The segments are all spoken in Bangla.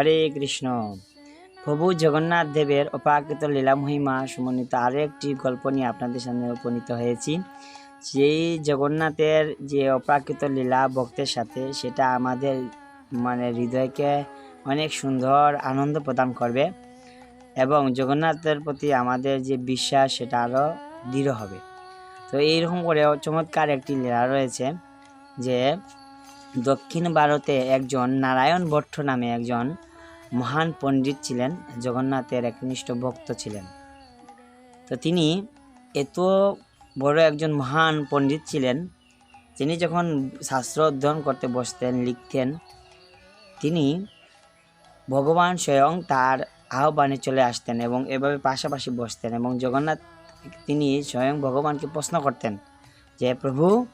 হরে কৃষ্ণ। প্রভু জগন্নাথ দেবের অপাকৃত লীলা মহিমা সমন্বিত আরও একটি গল্প নিয়ে আপনাদের সামনে উপনীত হয়েছি। সেই জগন্নাথের যে অপ্রাকৃত লীলা ভক্তের সাথে সেটা আমাদের মানে হৃদয়কে অনেক সুন্দর আনন্দ প্রদান করবে এবং জগন্নাথের প্রতি আমাদের যে বিশ্বাস সেটা আরও দৃঢ় হবে। তো এইরকম করে চমৎকার একটি লীলা রয়েছে যে দক্ষিণ ভারতে একজন নারায়ণ ভট্ট নামে একজন মহান পণ্ডিত ছিলেন, জগন্নাথের একনিষ্ঠ ভক্ত ছিলেন। তো তিনি এত বড় একজন মহান পণ্ডিত ছিলেন তিনি যখন শাস্ত্র অধ্যয়ন করতে বসতেন, লিখতেন, তিনি ভগবান স্বয়ং তার আহ্বানে চলে আসতেন এবং এভাবে পাশাপাশি বসতেন এবং জগন্নাথ তিনি স্বয়ং ভগবানকে প্রশ্ন করতেন যে, প্রভু,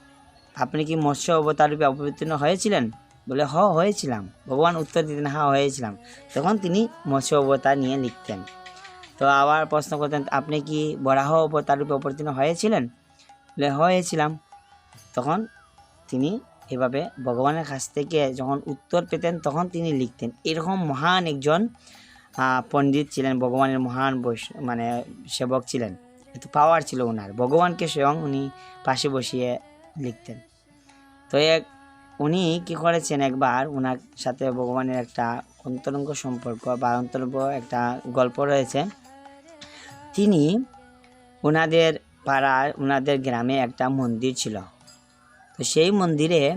আপনি কি মৎস্য অবতার রূপে অবতীর্ণ হয়েছিলেন? বলে, হ, হয়েছিলাম। ভগবান উত্তর দিতেন হ্যাঁ হয়েছিলাম। তখন তিনি মৎস্য অবতার নিয়ে লিখতেন। তো আবার প্রশ্ন করতেন, আপনি কি বরাহ অবতার রূপে অবতীর্ণ হয়েছিলেন? বলে, হয়েছিলাম। তখন তিনি এভাবে ভগবানের কাছ থেকে যখন উত্তর পেতেন, তখন তিনি লিখতেন। এরকম মহান একজন পণ্ডিত ছিলেন, ভগবানের মহান মানে সেবক ছিলেন। এত পাওয়ার ছিল ওনার। ভগবানকে স্বয়ং উনি পাশে বসিয়ে লিখতেন। তো এক উনি কি করেছেন একবার ওনার সাথে ভগবানের একটা অন্তরঙ্গ সম্পর্ক বা অন্তরঙ্গ একটা গল্প রয়েছে। তিনি ওনাদের পাড়ার ওনাদের গ্রামে একটা মন্দির ছিল। তো সেই মন্দিরে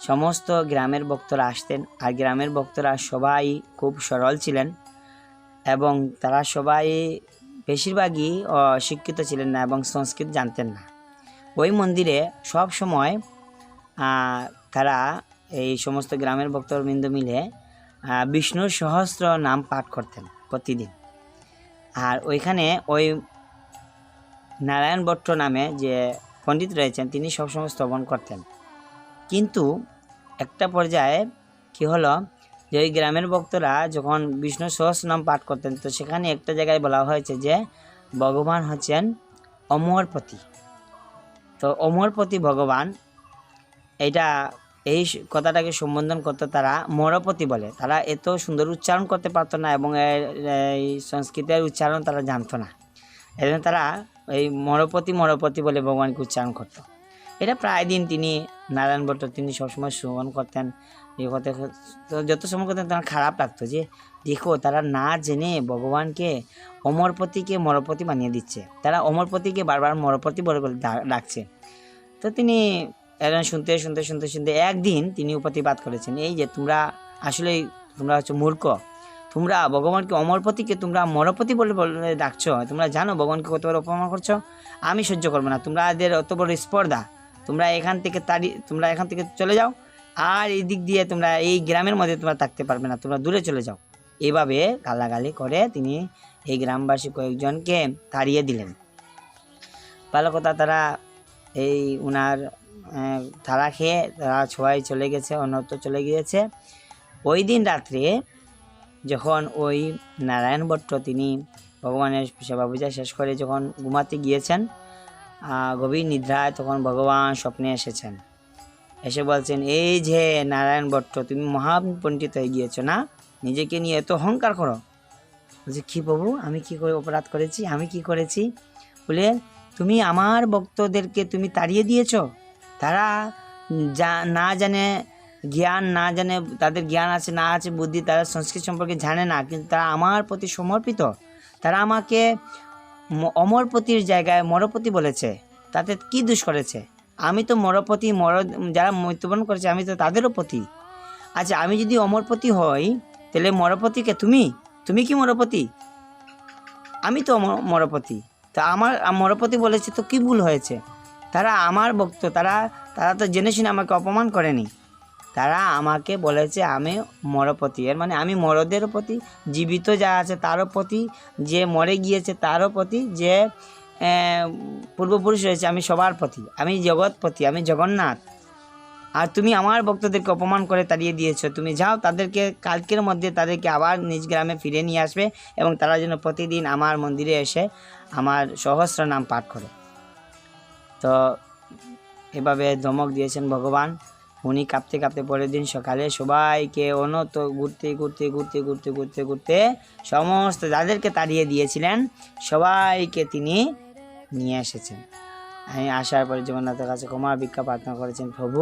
সমস্ত গ্রামের ভক্তরা আসতেন আর গ্রামের ভক্তরা সবাই খুব সরল ছিলেন এবং তারা সবাই বেশিরভাগই শিক্ষিত ছিলেন না এবং সংস্কৃত জানতেন না। ওই মন্দিরে সব সময় তারা এই সমস্ত গ্রামের ভক্তবৃন্দ মিলে বিষ্ণুর সহস্র নাম পাঠ করতেন প্রতিদিন। আর ওইখানে ওই নারায়ণ ভট্ট নামে যে পণ্ডিত রয়েছেন, তিনি সবসময় স্তবন করতেন। কিন্তু একটা পর্যায়ে কি হলো যে ওই গ্রামের ভক্তরা যখন বিষ্ণু সহস্র নাম পাঠ করতেন, তো সেখানে একটা জায়গায় বলা হয়েছে যে ভগবান হচ্ছেন অমরপতি তো অমরপতি ভগবান এটা এই কথাটাকে সম্বোধন করতো তারা মরপতি বলে। তারা এত সুন্দর উচ্চারণ করতে পারতো না এবং এই সংস্কৃতের উচ্চারণ তারা জানতো না। এই জন্য তারা এই মরপতি মরপতি বলে ভগবানকে উচ্চারণ করতো। এটা প্রায় দিন তিনি নারায়ণ ভট্ট, তিনি সবসময় শ্রবণ করতেন। এই কথা যত সময় করতেন তার খারাপ লাগতো যে, দেখো তারা না জেনে ভগবানকে অমরপতিকে মরপতি বানিয়ে দিচ্ছে। তারা অমরপতিকে বারবার মরপতি বলে ডাকছে। তো তিনি এরকম শুনতে শুনতে শুনতে শুনতে একদিন তিনি প্রতিবাদ করেছেন। এই যে তোমরা আসলে তোমরা হচ্ছে মূর্খ। তোমরা ভগবানকে অমরপতিকে তোমরা মরপতি বলে বলে ডাকছো। তোমরা জানো ভগবানকে কত বড় অপমান করছ? আমি সহ্য করব না। তোমরা এদের অত বড় স্পর্ধা। তোমরা এখান থেকে তাড়ি তোমরা এখান থেকে চলে যাও। আর এই দিক দিয়ে তোমরা এই গ্রামের মধ্যে তোমরা থাকতে পারবে না। তোমরা দূরে চলে যাও। এভাবে গালাগালি করে তিনি এই গ্রামবাসী কয়েকজনকে তাড়িয়ে দিলেন। ভালো কথা তারা এই আহ, তারা খেয়ে তারা সবাই চলে গেছে, অন্যত্র চলে গিয়েছে। ওই দিন রাত্রে যখন ওই নারায়ণ ভট্ট তিনি ভগবানের সেবা পূজা শেষ করে যখন ঘুমাতে গিয়েছেন গভীর নিদ্রায় তখন ভগবান স্বপ্নে এসেছেন। এসে বলছেন, এই যে নারায়ণ ভট্ট, তুমি মহান পণ্ডিত হয়ে গিয়েছো না? নিজেকে নিয়ে এত অহংকার করো? বলছে, কী প্রভু, আমি কি করে অপরাধ করেছি? আমি কি করেছি? বলে, তুমি আমার ভক্তদেরকে তুমি তাড়িয়ে দিয়েছ? তারা যা, না জানে জ্ঞান, না জানে তাদের জ্ঞান আছে, না আছে বুদ্ধি, তারা সংস্কৃত সম্পর্কে জানে না, কিন্তু তারা আমার প্রতি সমর্পিত। তারা আমাকে অমরপতির জায়গায় মরপতি বলেছে, তাতে কি দোষ করেছে? আমি তো মরপতি, মর, যারা মৃত্যুবরণ করেছে, আমি তো তাদেরও পতি। আচ্ছা আমি যদি অমরপতি হই, তাহলে মরপতিকে তুমি? তুমি কি মরপতি? আমি তো মরপতি। তা আমার মরপতি বলেছে তো কি ভুল হয়েছে? তারা আমার ভক্ত, তারা তারা তো জেনে শুনে আমাকে অপমান করেনি। তারা আমাকে বলেছে, আমি মরপতি। এর মানে আমি মরদের প্রতি জীবিত যা আছে তারও প্রতি যে মরে গিয়েছে তারও প্রতি যে পূর্বপুরুষ রয়েছে আমি সবার প্রতি আমি জগৎপতি আমি জগন্নাথ। আর তুমি আমার ভক্তদেরকে অপমান করে তাড়িয়ে দিয়েছ। তুমি যাও, তাদেরকে কালকের মধ্যে তাদেরকে আবার নিজ গ্রামে ফিরে নিয়ে আসবে এবং তারা যেন প্রতিদিন আমার মন্দিরে এসে আমার সহস্র নাম পাঠ করে। তো এভাবে ধমক দিয়েছেন ভগবান। উনি কাঁপতে কাঁপতে পরের দিন সকালে সবাইকে অনত ঘুরতে ঘুরতে ঘুরতে ঘুরতে ঘুরতে ঘুরতে সমস্ত যাদেরকে তাড়িয়ে দিয়েছিলেন, সবাইকে তিনি নিয়ে এসেছেন। আমি আসার পরে জগন্নাথের কাছে ক্ষমা ভিক্ষা প্রার্থনা করেছেন, প্রভু,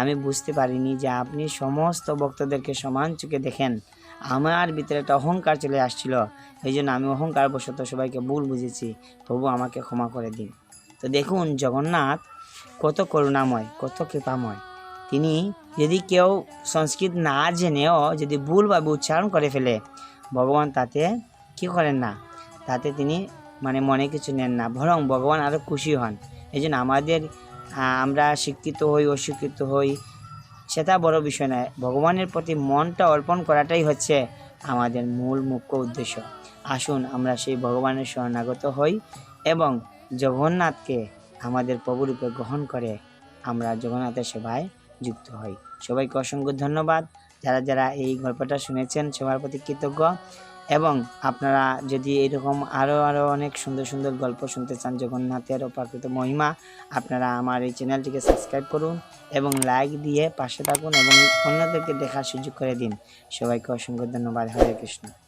আমি বুঝতে পারিনি যে আপনি সমস্ত ভক্তদেরকে সমান চোখে দেখেন। আমার ভিতরে একটা অহংকার চলে আসছিল। এই জন্য আমি অহংকার বশত সবাইকে ভুল বুঝেছি। প্রভু, আমাকে ক্ষমা করে দিন। তো দেখুন, জগন্নাথ কত করুণাময়, কত কৃপাময়। তিনি যদি কেউ সংস্কৃত না জেনেও যদি ভুলভাবে উচ্চারণ করে ফেলে, ভগবান তাতে কি করেন না? তাতে তিনি মানে মনে কিছু নেন না, বরং ভগবান আরও খুশি হন। এই জন্য আমাদের আমরা শিক্ষিত হই, অশিক্ষিত হই, সেটা বড় বিষয় নয়। ভগবানের প্রতি মনটা অর্পণ করাটাই হচ্ছে আমাদের মূল মুখ্য উদ্দেশ্য। আসুন আমরা সেই ভগবানের শরণাগত হই এবং জগন্নাথকে আমাদের প্রভুরূপে গ্রহণ করে আমরা জগন্নাথের সেবায় যুক্ত হই। সবাইকে অসংখ্য ধন্যবাদ। যারা যারা এই গল্পটা শুনেছেন, সবার প্রতি কৃতজ্ঞ। এবং আপনারা যদি এরকম আরও আরও অনেক সুন্দর সুন্দর গল্প শুনতে চান, জগন্নাথের অপ্রাকৃত মহিমা, আপনারা আমার এই চ্যানেলটিকে সাবস্ক্রাইব করুন এবং লাইক দিয়ে পাশে থাকুন এবং অন্যদেরকে দেখার সুযোগ করে দিন। সবাইকে অসংখ্য ধন্যবাদ। হরে কৃষ্ণ।